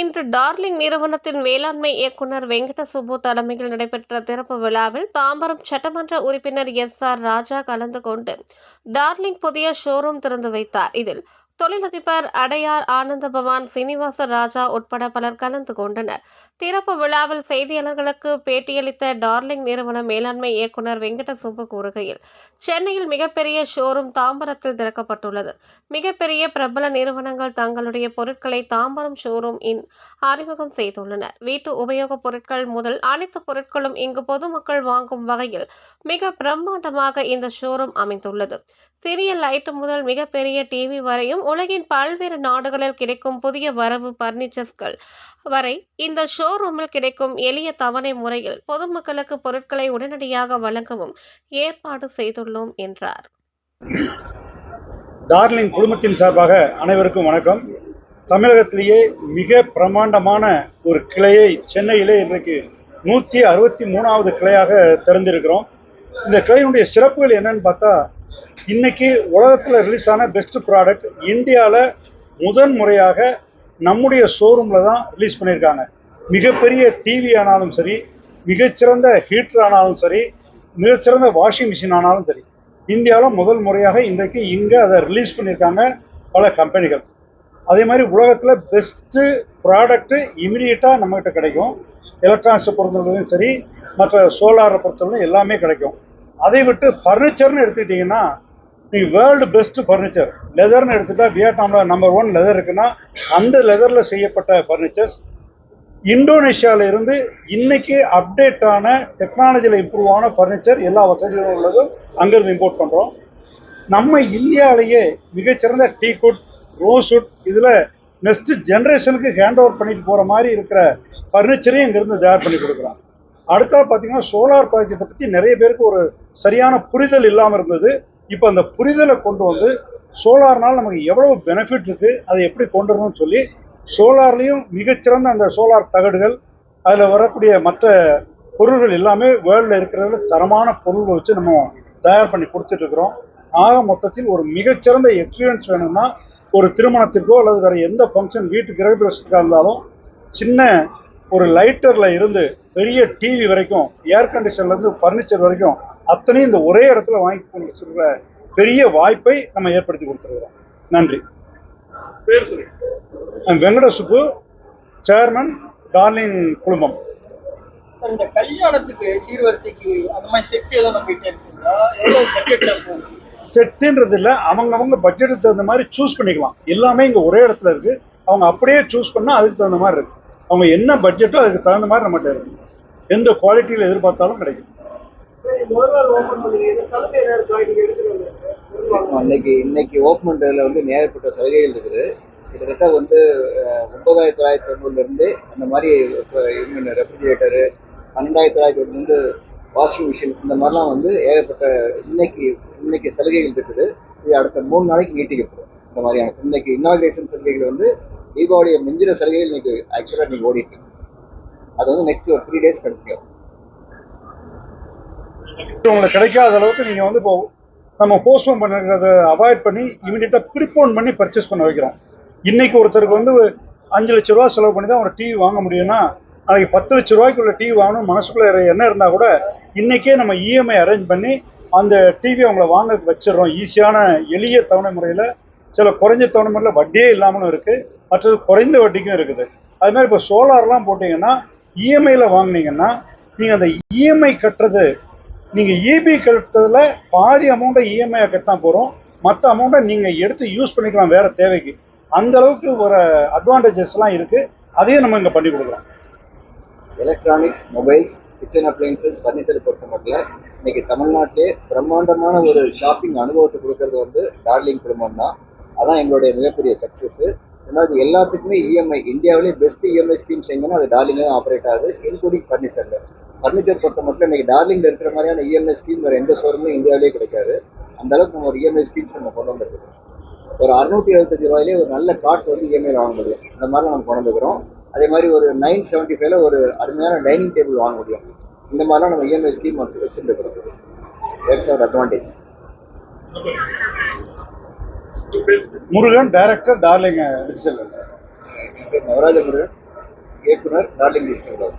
இன்று டார்லிங் நிறுவனத்தின் வேளாண்மை இயக்குனர் வெங்கட சுப்பு தலைமையில் நடைபெற்ற திறப்பு விழாவில் தாம்பரம் சட்டமன்ற உறுப்பினர் எஸ் ஆர் ராஜா கலந்து கொண்டு டார்லிங் புதிய ஷோரூம் திறந்து வைத்தார். இதில் தொழிலதிபர் அடையார் ஆனந்த பவான் சீனிவாச ராஜா உட்பட பலர் கலந்து கொண்டனர். திறப்பு விழாவில் செய்தியாளர்களுக்கு பேட்டியளித்த டார்லிங் நிறுவன மேலாண்மை இயக்குனர் வெங்கட சுப்பு கூறுகையில் சென்னையில் மிகப்பெரிய ஷோரூம் தாம்பரத்தில் திறக்கப்பட்டுள்ளது. மிகப்பெரிய பிரபல நிறுவனங்கள் தங்களுடைய பொருட்களை தாம்பரம் ஷோரூம் இன் அறிமுகம் செய்துள்ளனர். வீட்டு உபயோகப் பொருட்கள் முதல் அனைத்து பொருட்களும் இங்கு பொதுமக்கள் வாங்கும் வகையில் மிக பிரம்மாண்டமாக இந்த ஷோரூம் அமைந்துள்ளது. சிறிய லைட் முதல் மிகப்பெரிய டிவி வரையும் உலகின் பல்வேறு நாடுகளில் கிடைக்கும் புதிய வரவு பர்னிச்சர்ஸ்கள் வரை இந்த ஷோரூமில் கிடைக்கும் எளிய தவணை முறையில் பொதுமக்களுக்கு பொருட்களை உடனடியாக வழங்கவும் ஏற்பாடு செய்துள்ளோம் என்றார். டார்லிங் குழுமத்தின் சார்பாக அனைவருக்கும் வணக்கம். தமிழகத்திலேயே மிக பிரமாண்டமான ஒரு கிளையை சென்னையிலே இன்றைக்கு நூற்றி அறுபத்தி மூணாவது கிளையாக திறந்திருக்கிறோம். இந்த கிளையினுடைய சிறப்புகள் என்னன்னு பார்த்தா இன்னைக்கு உலகத்தில் ரிலீஸ் ஆன பெஸ்ட் ப்ராடக்ட் இந்தியாவில் முதன் முறையாக நம்முடைய ஷோரூமில் தான் ரிலீஸ் பண்ணியிருக்காங்க. மிகப்பெரிய டிவி ஆனாலும் சரி மிகச்சிறந்த ஹீட்டர் ஆனாலும் சரி மிகச்சிறந்த வாஷிங் மிஷின் ஆனாலும் சரி இந்தியாவில் முதல் முறையாக இன்றைக்கு இங்கே அதை ரிலீஸ் பண்ணியிருக்காங்க பல கம்பெனிகள் அதே மாதிரி உலகத்தில் பெஸ்ட்டு ப்ராடக்ட்டு இமீடியட்டாக நம்மகிட்ட கிடைக்கும். எலக்ட்ரானிக்ஸை பொறுத்தவரைக்கும் சரி மற்ற சோலாரை பொறுத்தவரைக்கும் எல்லாமே கிடைக்கும். அதை விட்டு ஃபர்னிச்சர்னு எடுத்துக்கிட்டிங்கன்னா தி வேர்ல்டு பெஸ்ட் ஃபர்னிச்சர் லெதர்னு எடுத்துட்டா வியட்நாமில் நம்பர் ஒன் லெதர் இருக்குன்னா அந்த லெதரில் செய்யப்பட்ட ஃபர்னிச்சர்ஸ் இந்தோனேஷியாவில் இருந்து இன்னைக்கு அப்டேட்டான டெக்னாலஜியில் இம்ப்ரூவ் ஆன ஃபர்னிச்சர் எல்லா வசதிகளும் உள்ளதும் அங்கேருந்து இம்போர்ட் பண்ணுறோம் நம்ம இந்தியாவிலேயே மிகச்சிறந்த டீ குட் ரோஸ்வுட் இதில் நெக்ஸ்ட் ஜென்ரேஷனுக்கு ஹேண்ட் ஓவர் பண்ணிட்டு போகிற மாதிரி இருக்கிற ஃபர்னிச்சரையும் இங்கேருந்து தயார் பண்ணி கொடுக்குறோம் அடுத்தது பார்த்தீங்கன்னா சோலார் ப்ராஜெக்டை பற்றி நிறைய பேருக்கு ஒரு சரியான புரிதல் இல்லாமல் இருந்தது. இப்போ அந்த புரிதலை கொண்டு வந்து சோலார்னால் நமக்கு எவ்வளவு பெனிஃபிட் இருக்குது அதை எப்படி கொண்டு வரணும்னு சொல்லி சோலார்லேயும் மிகச்சிறந்த அந்த சோலார் தகடுகள் அதில் வரக்கூடிய மற்ற பொருள்கள் எல்லாமே வேர்ல்டில் இருக்கிறதுல தரமான பொருள்களை வச்சு நம்ம தயார் பண்ணி கொடுத்துட்ருக்குறோம் ஆக மொத்தத்தில் ஒரு மிகச்சிறந்த எக்ஸ்பீரியன்ஸ் வேணும்னா ஒரு திருமணத்திற்கோ அல்லது வேறு எந்த ஃபங்க்ஷன் வீட்டு கிரகப்பிரவேசத்துக்காக இருந்தாலும் சின்ன ஒரு லைட்டரில் இருந்து பெரிய டிவி வரைக்கும் ஏர் கண்டிஷன்லேருந்து ஃபர்னிச்சர் வரைக்கும் அத்தனையும் இந்த ஒரே இடத்துல வாங்கி கொண்டு சொல்கிற பெரிய வாய்ப்பை நம்ம ஏற்படுத்தி கொடுத்துருக்குறோம். நன்றி. வெங்கட சுப்பு சேர்மன் டார்லின் குழுமம். இந்த கல்யாணத்துக்கு சீர்வரிசைக்கு அந்த மாதிரி செட் இருக்குங்களா? பட்ஜெட்ல போகும் செட்டுன்றது இல்லை அவங்க அவங்க பட்ஜெட்டுக்கு தகுந்த மாதிரி சூஸ் பண்ணிக்கலாம். எல்லாமே இங்கே ஒரே இடத்துல இருக்கு. அவங்க அப்படியே சூஸ் பண்ணால் அதுக்கு தகுந்த மாதிரி இருக்கு. அவங்க என்ன பட்ஜெட்டோ அதுக்கு தகுந்த மாதிரி நம்மகிட்ட இருக்கு. எந்த குவாலிட்டியில் எதிர்பார்த்தாலும் கிடைக்கும். இன்னைக்கு இன்னைக்கு ஓப்பன் பண்றதுல வந்து நேரப்பட்ட சலுகைகள் இருக்குது. கிட்டத்தட்ட வந்து ஒன்பதாயிரத்தி தொள்ளாயிரத்தி தொண்ணூறுல இருந்து அந்த மாதிரி இப்போ ரெஃப்ரிஜிரேட்டரு பன்னெண்டாயிரத்தி தொள்ளாயிரத்தி தொண்ணூறு வாஷிங் மிஷின் இந்த மாதிரிலாம் வந்து ஏகப்பட்ட இன்னைக்கு இன்னைக்கு சலுகைகள் இருக்குது. இது அடுத்த மூணு நாளைக்கு நீட்டிக்கப்படும். இந்த மாதிரியான இன்னைக்கு இன்னாகிரேஷன் சலுகைகள் வந்து தீபாவளியை மிஞ்சிற சலுகைகள் இன்னைக்கு ஆக்சுவலாக நீங்கள் ஓடிட்டு அது வந்து நெக்ஸ்ட் ஒரு த்ரீ டேஸ் கிடைக்கும் உங்களுக்கு கிடைக்காத அளவுக்கு நீங்கள் வந்து இப்போ நம்ம போஸ்ட்போன் பண்ணுறத அவாய்ட் பண்ணி இமீடியட்டாக ப்ரிப்போன் பண்ணி பர்ச்சேஸ் பண்ண வைக்கிறோம். இன்னைக்கு ஒருத்தருக்கு வந்து அஞ்சு லட்ச ரூபா செலவு பண்ணி தான் ஒரு டிவி வாங்க முடியும்னா நாளைக்கு பத்து லட்ச ரூபாய்க்குள்ள டிவி வாங்கணும் மனசுக்குள்ள என்ன இருந்தால் கூட இன்னைக்கே நம்ம இஎம்ஐ அரேஞ்ச் பண்ணி அந்த டிவி அவங்கள வாங்க வச்சிடறோம். ஈஸியான எளிய தவணை முறையில் சில குறைஞ்ச தவணை முறையில் வட்டியே இல்லாமலும் இருக்குது மற்றது குறைந்த வட்டிக்கும் இருக்குது. அது மாதிரி இப்போ சோலார்லாம் போட்டிங்கன்னா இஎம்ஐயில் வாங்கினீங்கன்னா நீங்கள் அந்த இஎம்ஐ கட்டுறது நீங்கள் இபி கட்டுறதுல பாதி அமௌண்ட்டை இஎம்ஐ கட்டினா போகிறோம் மற்ற அமௌண்ட்டை நீங்கள் எடுத்து யூஸ் பண்ணிக்கலாம் வேறு தேவைக்கு. அந்த அளவுக்கு ஒரு அட்வான்டேஜஸ்லாம் இருக்குது அதையும் நம்ம இங்கே பண்ணி கொடுக்குறோம் electronics mobiles kitchen appliances furniture பொறுத்த மட்டும் இன்னைக்கு தமிழ்நாட்டிலே பிரம்மாண்டமான ஒரு ஷாப்பிங் அனுபவத்தை கொடுக்கறது வந்து டார்லிங் குடும்பம் தான். அதான் எங்களுடைய மிகப்பெரிய சக்ஸஸ் ரெண்டாவது எல்லாத்துக்குமே இஎம்ஐ இந்தியாவிலேயே பெஸ்ட் இஎம்ஐ ஸ்கீம்ஸ் எங்கன்னா அது டார்லிங் தான் ஆப்ரேட் ஆகுது இன்க்ளூடிங் ஃபர்னிச்சரில் ஃபர்னிச்சர் பொறுத்த மட்டும் இன்னைக்கு டார்லிங்ல இருக்கிற மாதிரியான இஎம்ஐ ஸ்கீம் வேறு எந்த ஷோரூம்லையும் இந்தியாவிலேயே கிடைக்காது. அந்த அளவுக்கு நம்ம ஒரு இஎம்ஐ ஸ்கீம்ஸ் நம்ம கொண்டு வந்திருக்கோம் ஒரு அறுநூத்தி எழுபத்தஞ்சு ரூபாயிலே ஒரு நல்ல காட் வந்து இஎம்ஐல வாங்க முடியும். இந்த மாதிரி நம்ம கொண்டு வந்துக்கிறோம் அதே மாதிரி ஒரு நைன் செவன்ட்டி ஃபைவ்ல ஒரு அருமையான டைனிங் டேபிள் வாங்க முடியும். இந்த மாதிரிலாம் நம்ம இஎம்ஐ ஸ்கீம் வந்து வச்சுருக்கிறோம். That's our advantage Murugan director darling digital Navaraja Murugan. இயக்குனர் டார்லிங் விஷ்ணுவிலாஸ்